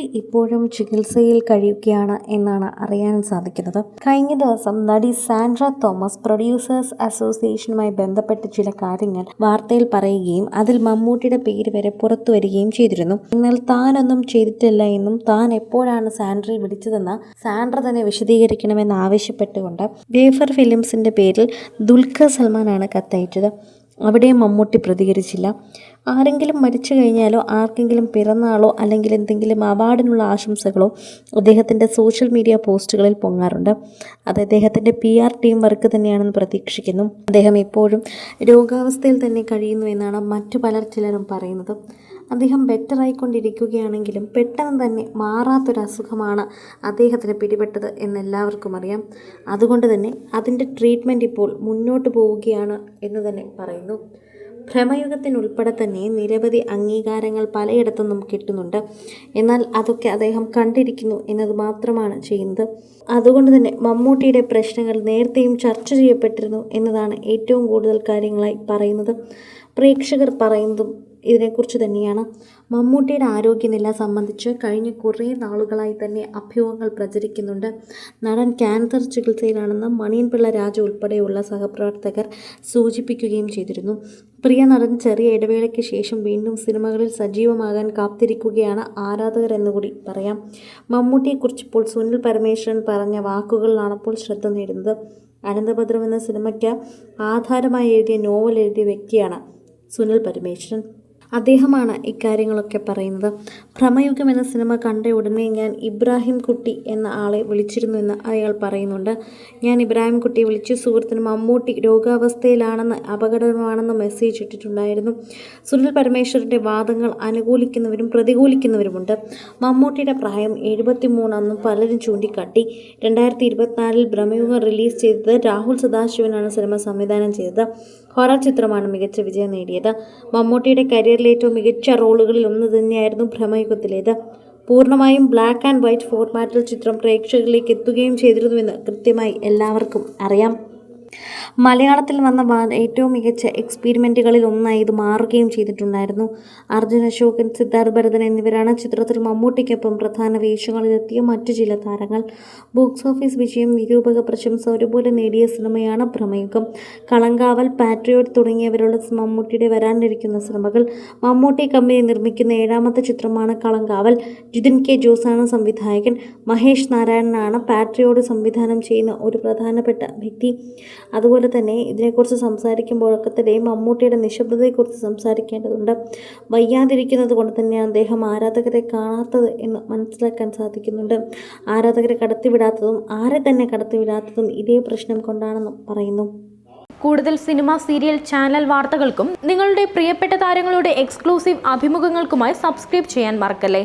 മമ്മൂട്ടി ഇപ്പോഴും ചികിത്സയിൽ കഴിയുകയാണ് എന്നാണ് അറിയാൻ സാധിക്കുന്നത്. കഴിഞ്ഞ ദിവസം നടി സാൻഡ്ര തോമസ് പ്രൊഡ്യൂസേഴ്സ് അസോസിയേഷനുമായി ബന്ധപ്പെട്ട് ചില കാര്യങ്ങൾ വാർത്തയിൽ പറയുകയും അതിൽ മമ്മൂട്ടിയുടെ പേര് വരെ പുറത്തു വരികയും ചെയ്തിരുന്നു. എന്നാൽ താനൊന്നും ചെയ്തിട്ടില്ല എന്നും താൻ എപ്പോഴാണ് സാൻഡ്രയെ വിളിച്ചതെന്ന് സാൻഡ്ര തന്നെ വിശദീകരിക്കണമെന്ന് ആവശ്യപ്പെട്ടുകൊണ്ട് വേഫർ ഫിലിംസിന്റെ പേരിൽ ദുൽഖർ സൽമാനാണ് കത്തയച്ചത്. അവിടെ മമ്മൂട്ടി പ്രതികരിച്ചില്ല. ആരെങ്കിലും മരിച്ചു കഴിഞ്ഞാലോ ആർക്കെങ്കിലും പിറന്നാളോ അല്ലെങ്കിൽ എന്തെങ്കിലും അവാർഡിനുള്ള ആശംസകളോ അദ്ദേഹത്തിന്റെ സോഷ്യൽ മീഡിയ പോസ്റ്റുകളിൽ പൊങ്ങാറുണ്ട്. അത് അദ്ദേഹത്തിന്റെ പി ആർ ടീം വർക്ക് തന്നെയാണെന്ന് പ്രതീക്ഷിക്കുന്നു. അദ്ദേഹം ഇപ്പോഴും രോഗാവസ്ഥയിൽ തന്നെ കഴിയുന്നു എന്നാണ് മറ്റു പലർ ചിലരും പറയുന്നത്. അദ്ദേഹം ബെറ്റർ ആയിക്കൊണ്ടിരിക്കുകയാണെങ്കിലും പെട്ടെന്ന് തന്നെ മാറാത്തൊരു അസുഖമാണ് അദ്ദേഹത്തിന് പിടിപെട്ടത് എന്നെല്ലാവർക്കും അറിയാം. അതുകൊണ്ട് തന്നെ അതിന്റെ ട്രീറ്റ്മെന്റ് ഇപ്പോൾ മുന്നോട്ട് പോവുകയാണ് എന്ന് തന്നെ പറയുന്നു. ഭ്രമയുഗത്തിനുൾപ്പെടെ തന്നെ നിരവധി അംഗീകാരങ്ങൾ പലയിടത്തുനിന്നും കിട്ടുന്നുണ്ട്. എന്നാൽ അതൊക്കെ അദ്ദേഹം കണ്ടിരിക്കുന്നു എന്നത് മാത്രമാണ് ചെയ്യുന്നത്. അതുകൊണ്ട് തന്നെ മമ്മൂട്ടിയുടെ പ്രശ്നങ്ങൾ നേരത്തെയും ചർച്ച ചെയ്യപ്പെട്ടിരുന്നു എന്നതാണ് ഏറ്റവും കൂടുതൽ കാര്യങ്ങളായി പറയുന്നത്. പ്രേക്ഷകർ പറയുന്നതും ഇതിനെക്കുറിച്ച് തന്നെയാണ് മമ്മൂട്ടിയുടെ ആരോഗ്യനില സംബന്ധിച്ച് കഴിഞ്ഞ കുറേ നാളുകളായി തന്നെ അഭ്യൂഹങ്ങൾ പ്രചരിക്കുന്നുണ്ട്. നടൻ ക്യാൻസർ ചികിത്സയിലാണെന്ന് മണിയൻപിള്ള രാജ ഉൾപ്പെടെയുള്ള സഹപ്രവർത്തകർ സൂചിപ്പിക്കുകയും ചെയ്തിരുന്നു. പ്രിയ നടൻ ചെറിയ ഇടവേളയ്ക്ക് ശേഷം വീണ്ടും സിനിമകളിൽ സജീവമാകാൻ കാത്തിരിക്കുകയാണ് ആരാധകർ എന്നുകൂടി പറയാം. മമ്മൂട്ടിയെക്കുറിച്ച് ഇപ്പോൾ സുനിൽ പരമേശ്വരൻ പറഞ്ഞ വാക്കുകളിലാണ് ഇപ്പോൾ ശ്രദ്ധ നേടുന്നത്. അനന്തഭദ്രം എന്ന സിനിമയ്ക്ക് ആധാരമായി എഴുതിയ നോവൽ എഴുതിയ വ്യക്തിയാണ് സുനിൽ പരമേശ്വരൻ. അദ്ദേഹമാണ് ഇക്കാര്യങ്ങളൊക്കെ പറയുന്നത്. ഭ്രമയുഗം എന്ന സിനിമ കണ്ട ഉടനെ ഞാൻ ഇബ്രാഹിം കുട്ടി എന്ന ആളെ വിളിച്ചിരുന്നു എന്ന് അയാൾ പറയുന്നുണ്ട്. ഞാൻ ഇബ്രാഹിം കുട്ടിയെ വിളിച്ചു സുഹൃത്തിന് മമ്മൂട്ടി രോഗാവസ്ഥയിലാണെന്ന് അപകടമാണെന്ന് മെസ്സേജ് ഇട്ടിട്ടുണ്ടായിരുന്നു. സുനിൽ പരമേശ്വരന്റെ വാദങ്ങൾ അനുകൂലിക്കുന്നവരും പ്രതികൂലിക്കുന്നവരുമുണ്ട്. മമ്മൂട്ടിയുടെ പ്രായം എഴുപത്തി മൂന്നെന്നും പലരും ചൂണ്ടിക്കാട്ടി. രണ്ടായിരത്തി ഇരുപത്തിനാലിൽ ഭ്രമയുഗം റിലീസ് ചെയ്തത് രാഹുൽ സദാശിവനാണ് സിനിമ സംവിധാനം ചെയ്തത്. ഹൊറർ ചിത്രമാണ് മികച്ച വിജയം നേടിയത്. മമ്മൂട്ടിയുടെ കരിയറിലെ ഏറ്റവും മികച്ച റോളുകളിൽ ഒന്ന് തന്നെയായിരുന്നു ഭ്രമയുഗത്തിലേത്. പൂർണമായും ബ്ലാക്ക് ആൻഡ് വൈറ്റ് ഫോർമാറ്റിൽ ചിത്രം പ്രേക്ഷകരിലേക്ക് എത്തുകയും ചെയ്തിരുന്നുവെന്ന് കൃത്യമായി എല്ലാവർക്കും അറിയാം. മലയാളത്തിൽ വന്ന ഏറ്റവും മികച്ച എക്സ്പീരിമെന്റുകളിൽ ഒന്നായി ഇത് മാറുകയും ചെയ്തിട്ടുണ്ടായിരുന്നു. അർജുൻ അശോകൻ സിദ്ധാർത്ഥ് ഭരതൻ എന്നിവരാണ് ചിത്രത്തിൽ മമ്മൂട്ടിക്കൊപ്പം പ്രധാന വേഷങ്ങളിലെത്തിയ മറ്റു ചില താരങ്ങൾ. ബോക്സ് ഓഫീസ് വിജയം നിരൂപക പ്രശംസ ഒരുപോലെ നേടിയ സിനിമയാണ് ഭ്രമയുഗം കളങ്കാവൽ പാട്രിയോട്ട് തുടങ്ങിയവരുള്ള മമ്മൂട്ടിയുടെ വരാനിരിക്കുന്ന സിനിമകൾ. മമ്മൂട്ടി കമ്പനി നിർമ്മിക്കുന്ന ഏഴാമത്തെ ചിത്രമാണ് കളങ്കാവൽ. ജിതിൻ കെ ജോസാണ് സംവിധായകൻ. മഹേഷ് നാരായണനാണ് പാട്രിയോട് സംവിധാനം ചെയ്യുന്ന ഒരു പ്രധാനപ്പെട്ട വ്യക്തി. അതുപോലെ തന്നെ ഇതിനെക്കുറിച്ച് സംസാരിക്കുമ്പോഴൊക്കെ തന്നെ മമ്മൂട്ടിയുടെ നിശബ്ദതയെക്കുറിച്ച് സംസാരിക്കേണ്ടതുണ്ട്. വയ്യാതിരിക്കുന്നത് കൊണ്ട് തന്നെയാണ് അദ്ദേഹം ആരാധകരെ കാണാത്തത് എന്ന് മനസ്സിലാക്കാൻ സാധിക്കുന്നുണ്ട്. ആരാധകരെ കടത്തിവിടാത്തതും ആരെ തന്നെ കടത്തിവിടാത്തതും ഇതേ പ്രശ്നം കൊണ്ടാണെന്നും പറയുന്നു. കൂടുതൽ സിനിമ സീരിയൽ ചാനൽ വാർത്തകൾക്കും നിങ്ങളുടെ പ്രിയപ്പെട്ട താരങ്ങളുടെ എക്സ്ക്ലൂസീവ് അഭിമുഖങ്ങൾക്കുമായി സബ്സ്ക്രൈബ് ചെയ്യാൻ മറക്കല്ലേ?